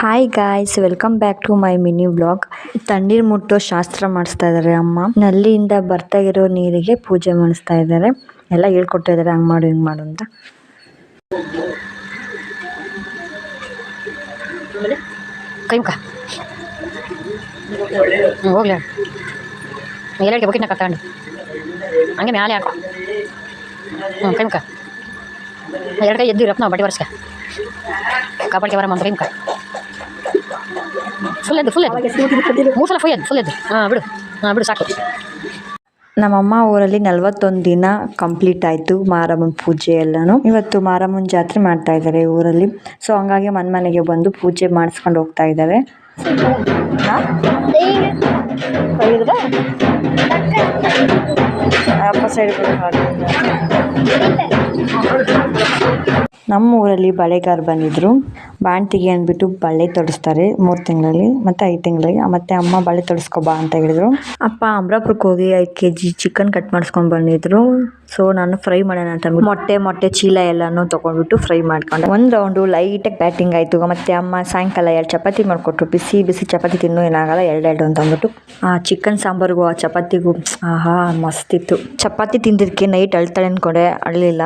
Hi guys welcome back to my mini blog ತಣ್ಣೀರ್ ಮುಟ್ಟೋ ಶಾಸ್ತ್ರ ಮಾಡಿಸ್ತಾ ಇದ್ದಾರೆ ಅಮ್ಮ. ನಲ್ಲಿಯಿಂದ ಬರ್ತಾ ಇರೋ ನೀರಿಗೆ ಪೂಜೆ ಮಾಡಿಸ್ತಾ ಇದ್ದಾರೆ. ಎಲ್ಲ ಹೇಳ್ಕೊಡ್ತಾ ಇದ್ದಾರೆ, ಹಂಗೆ ಮಾಡು, ಹಿಂಗೆ ಮಾಡು ಅಂತ. ಕೈಮಕ ಹೋಗ್ಲಿ. ಎಲ್ಲರಿಗೆ ಬಕೆಟ್ನ ಹಂಗೆ ಮ್ಯಾಲೆ ಹಾಕು. ಹ್ಞೂ ಕೈ ಮುಖ. ಎರಡು ಕೈ ಎದ್ದು ನಾವು ಬಡಿ ಬರ್ಸ್ಕ ಕಾಪಾಡ್ಕೆ ಬರ ಮಂತ್ರ ಕೈ ಮುಖ. ಫುಲ್ ಎದ್ದು ಫುಲ್ ಎದ್ದು ಮೂರು ಸಲ ಫುಲ್ ಎದ್ದು ಫುಲ್ ಎದ್ದು ಹಾಂ ಬಿಡು. ಹಾಂ ಬಿಡು ಸಾಕು. ನಮ್ಮಮ್ಮ ಊರಲ್ಲಿ ನಲ್ವತ್ತೊಂದು ದಿನ ಕಂಪ್ಲೀಟ್ ಆಯಿತು ಮಾರಮ್ಮನ ಪೂಜೆ ಎಲ್ಲಾನು. ಇವತ್ತು ಮಾರಮ್ಮನ ಜಾತ್ರೆ ಮಾಡ್ತಾ ಇದ್ದಾರೆ ಊರಲ್ಲಿ. ಸೊ ಹಂಗಾಗಿ ಮನೆ ಮನೆಗೆ ಬಂದು ಪೂಜೆ ಮಾಡಿಸ್ಕೊಂಡು ಹೋಗ್ತಾ ಇದ್ದಾರೆ. ನಮ್ಮ ಊರಲ್ಲಿ ಬಳೆಗಾರ ಬಂದಿದ್ರು. ಬಾಣ್ತಿಗೆ ಅಂದ್ಬಿಟ್ಟು ಬಳೆ ತೊಡಿಸ್ತಾರೆ ಮೂರು ತಿಂಗಳಲ್ಲಿ ಮತ್ತು ಐದು ತಿಂಗಳಿಗೆ ಮತ್ತು ಅಮ್ಮ ಬಳೆ ತೊಡಿಸ್ಕೊ ಬಾ ಅಂತ ಹೇಳಿದ್ರು. ಅಪ್ಪ ಅಮ್ರಾಪುರಕ್ಕೆ ಹೋಗಿ ಐದು ಕೆ ಜಿ ಚಿಕನ್ ಕಟ್ ಮಾಡಿಸ್ಕೊಂಡು ಬಂದಿದ್ರು. ಸೊ ನಾನು ಫ್ರೈ ಮಾಡೋಣ ಅಂತ ಮೊಟ್ಟೆ ಮೊಟ್ಟೆ, ಚೀಲ ಎಲ್ಲನೂ ತೊಗೊಂಡ್ಬಿಟ್ಟು ಫ್ರೈ ಮಾಡ್ಕೊಂಡೆ. ಒಂದು ರೌಂಡು ಲೈಟಾಗಿ ಬ್ಯಾಟಿಂಗ್ ಆಯಿತು. ಮತ್ತು ಅಮ್ಮ ಸಾಯಂಕಾಲ ಎರಡು ಚಪಾತಿ ಮಾಡಿಕೊಟ್ರು. ಬಿಸಿ ಬಿಸಿ ಚಪಾತಿ ತಿನ್ನೋ ಏನಾಗಲ್ಲ ಎರಡೆರಡು ಅಂತ ಅಂದ್ಬಿಟ್ಟು. ಆ ಚಿಕನ್ ಸಾಂಬಾರಿಗೂ ಆ ಚಪಾತಿಗೂ, ಆಹಾ ಮಸ್ತಿತ್ತು ಚಪಾತಿ ತಿಂದಿದ್ದಕ್ಕೆ ನೈಟ್ ಅಳ್ತಾಳೆ ಅಂದ್ಕೊಂಡೆ ಅಳಲಿಲ್ಲ.